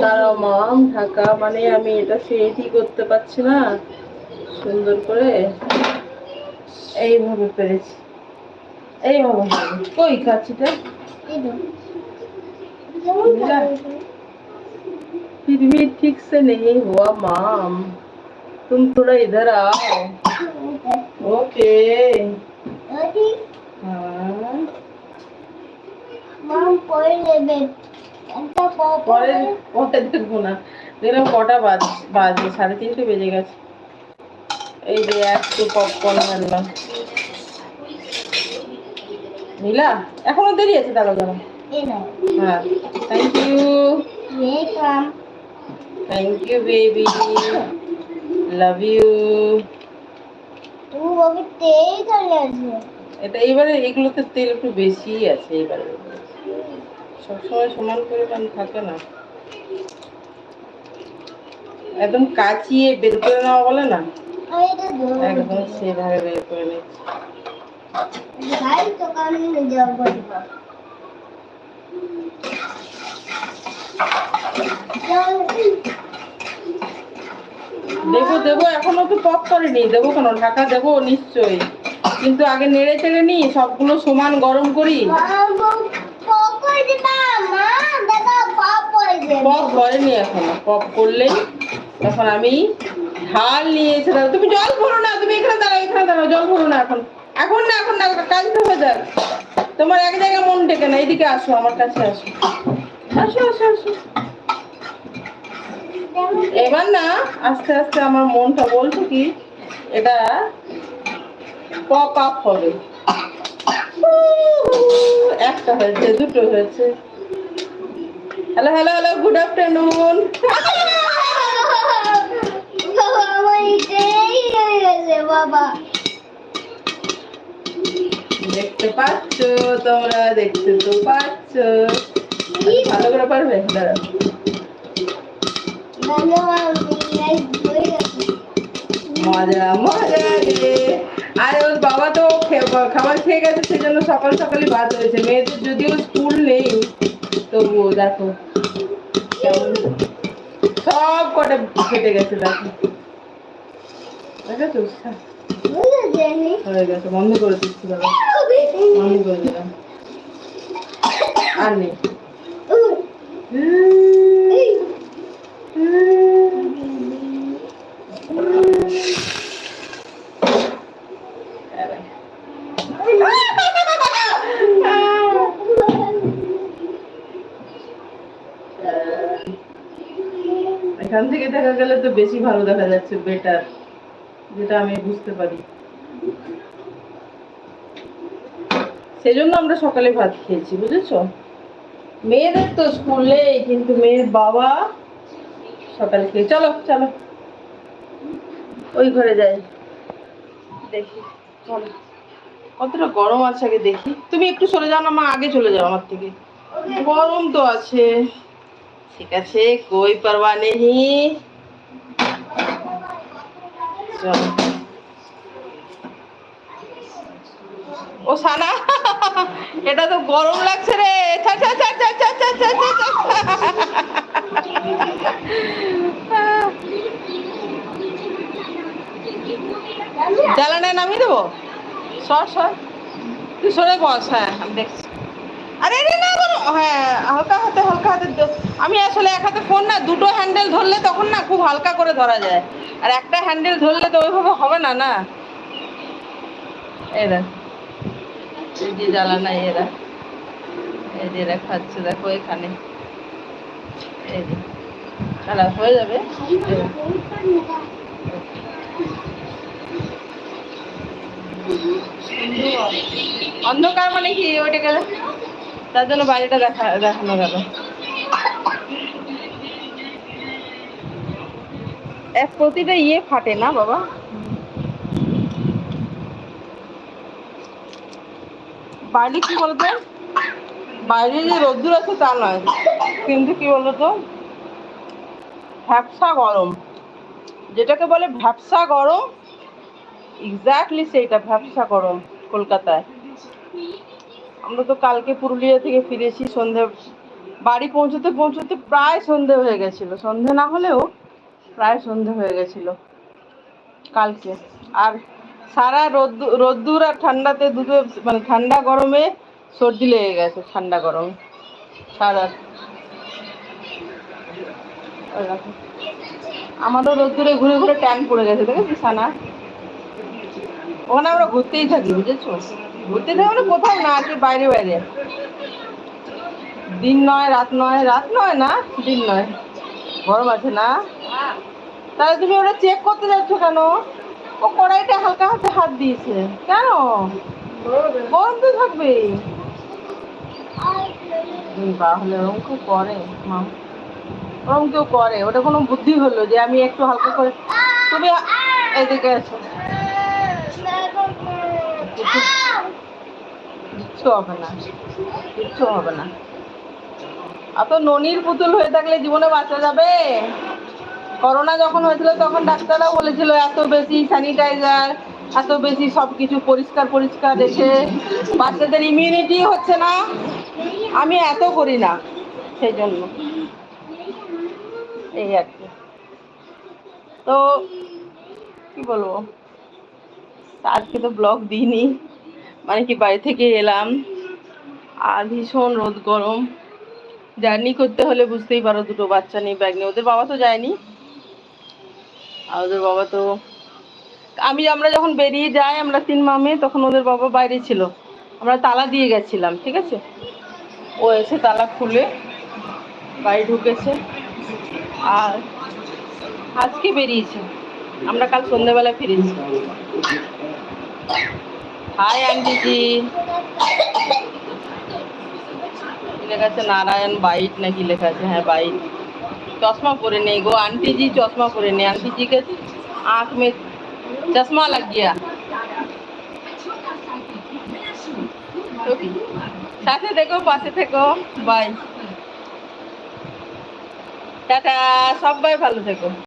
দাঁড়াও মাম ঢাকা মানে আমি এটা সেটই করতে পারছি না সুন্দর করে এইভাবে পেরেছি এইভাবে হবে। কই কাছিটা फिर भी ठीक से नहीं हुआ माम तुम थोड़ा इधर आओ ओके हाँ পরে পরে দেখব না। দেখলাম কটা বাজ বাজে? সাড়ে তিনটে বেজে গেছে। এই যে একটু পপকর্ন আনলাম। নীলা এখনও দেরি আছে দাঁড়াও দাঁড়াও হ্যাঁ। Thank you thank you baby love you এটা এইবারে এগুলোতে তেল একটু বেশি আছে এবারে সবসময় সমান পরিমাণ থাকে না। একদম কাচিয়ে বের করে নেওয়া বলে না? একদম সেভাবে বের করে নিচ্ছি। দেবো দেবো, এখনও তো পপ করিনি। দেবো কেন ঢাকা দেবো নিশ্চয়ই। কিন্তু আগে নেড়ে চেড়ে নি সবগুলো সমান গরম করি। পপ করেনি এখনও। পপ করলেই তখন আমি ঢাল নিয়ে এসে দাঁড়াও তুমি জল ভরো না, তুমি এখানে দাঁড়াও এখানে দাঁড়াও, জল ভরো না এখন। এখন না এখন না কাজটা হয়ে যাক তোমার এক জায়গায় মন টেকে না, এইদিকে আসো, আমার কাছে আসো। আসো আসো আসো। এবার না, আস্তে আস্তে আমার মনটা বলছে কি, এটা পপ আপ হবে। একটা হয়েছে, দুটো হয়েছে। Hello hello hello good afternoon দেখতে পাচ্ছ, তোমরা দেখতে তো পাচ্ছ। ভালো করে পারবে? দাঁড়াও। মজা মজা রে। আর ওর বাবা তো খাবার খেয়ে গেছে সেজন্য সকাল সকালই ভাত হয়েছে। মেয়েদের যদিও স্কুল নেই তবুও দেখো সব কটা ফেটে গেছে দেখো। দেখেছ? হয়ে গেছে বন্ধ করে দিচ্ছি বাবা। বন্ধ করে দিলাম। আর নেই। এখান থেকে দেখা গেলে তো বেশি ভালো দেখা যাচ্ছে বেটার যেটা আমি বুঝতে পারি। সেজন্য আমরা সকালে ভাত খেয়েছি, বুঝেছ? মেয়েদের তো স্কুলে কিন্তু মেয়ের বাবা সকালে খেয়ে চলো চলো। ওই ঘরে যাই। দেখি, চলো। কতটা গরম আছে আগে দেখি। তুমি একটু সরে যাও না, মা, আগে চলে যাও আমার থেকে। গরম তো আছে। ঠিক আছে, কই পারবা নেই ও সানা, এটা তো গরম লাগছে রে। জ্বালানায় নামিয়ে দেবো? সর সর। তুই সরে বস হ্যাঁ আমি দেখছি। আরে রে না হ্যাঁ হালকা হাতে হালকা হাতে আমি আসলে এক হাতে ফোন না, দুটো হ্যান্ডেল ধরলে তখন না খুব হালকা করে ধরা যায়। আর একটা হ্যান্ডেল ধরলে তো ওইভাবে হবে না না? এরা এই যে জ্বালানা এরা এই যে এরা খাচ্ছে দেখো এখানে। এই হয়ে যাবে? অন্ধকার মানে কি? ওইটাকে তার জন্য বাড়িটা দেখা, দেখানো গেল। প্রতিটা ইয়ে ফাটে না বাবা? বাইরে কি বলতো? বাইরে যে রোদ্দুর আছে তা নয়। কিন্তু কি বলতো ভ্যাপসা গরম। যেটাকে বলে ভ্যাপসা গরম, এক্স্যাক্টলি সেইটা ভ্যাপসা গরম কলকাতায়। আমরা তো কালকে পুরুলিয়া থেকে ফিরেছি, সন্ধে বাড়ি পৌঁছতে পৌঁছতে প্রায় সন্ধে হয়ে গেছিল। সন্ধে না হলেও প্রায় সন্ধে হয়ে গেছিল কালকে। আর সারা রোদ্দু রোদ্দুর আর ঠান্ডাতে দুটো মানে ঠান্ডা গরমে সর্দি লেগে গেছে, ঠান্ডা গরম। সারা আমারও রোদ্দুরে ঘুরে ঘুরে ট্যান পড়ে গেছে, দেখেছিস সানা? ওখানে আমরা ঘুরতেই থাকি, বুঝেছ? ঘুরতে থাকি মানে কোথাও? না আর কি বাইরে বাইরে। দিন নয়, রাত নয় রাত নয় না, দিন নয়। গরম আছে না? তাহলে তুমি ওটা চেক করতে যাচ্ছ কেন? ও কড়াইটা হালকা হাতে হাত দিয়েছে। কেন? গরম তো থাকবে তাহলে ওরকম কেউ করে, মা। ওরকম কেউ করে। ওটা কোনো বুদ্ধি হলো যে আমি একটু হালকা করে তুমি এদিকে আছো কিচ্ছু হবে না। কিচ্ছু হবে না। অত ননির পুতুল হয়ে থাকলে জীবনে বাঁচা যাবে? করোনা যখন হয়েছিল, তখন ডাক্তাররা বলেছিল, এত বেশি স্যানিটাইজার এত বেশি সব কিছু পরিষ্কার পরিষ্কার রেখে বাচ্চাদের ইমিউনিটি হচ্ছে না। আমি এত করি না, সেই জন্য। এই আর কি। তো, কি বলব? আজকে তো ব্লগ দিইনি। মানে কি বাড়ি থেকে এলাম। আর ভীষণ রোদ গরম। জার্নি করতে হলে বুঝতেই পারো দুটো বাচ্চা নিয়ে ব্যাগ নিয়ে। ওদের বাবা তো যায়নি। আর ওদের বাবা তো আমি আমরা যখন বেরিয়ে যাই, আমরা তিন মামে তখন ওদের বাবা বাইরে ছিল। আমরা তালা দিয়ে গেছিলাম, ঠিক আছে? ও এসে তালা খুলে বাড়ি ঢুকেছে। আর আজকে বেরিয়েছে। আমরা কাল সন্ধ্যেবেলা ফিরেছি। হাই আন্টিজি লেখা আছে নারায়ণ বাইট নাকি লেখা আছে? হ্যাঁ বাইট। চশমা পরে নেই গো। আন্টিজি চশমা পরে নেই। আন্টিজিকে আঁখ মে চশমা লাগ গিয়া সাথে দেখো, পাশে থেকো। বাই টাটা, সবাই ভালো থেকো।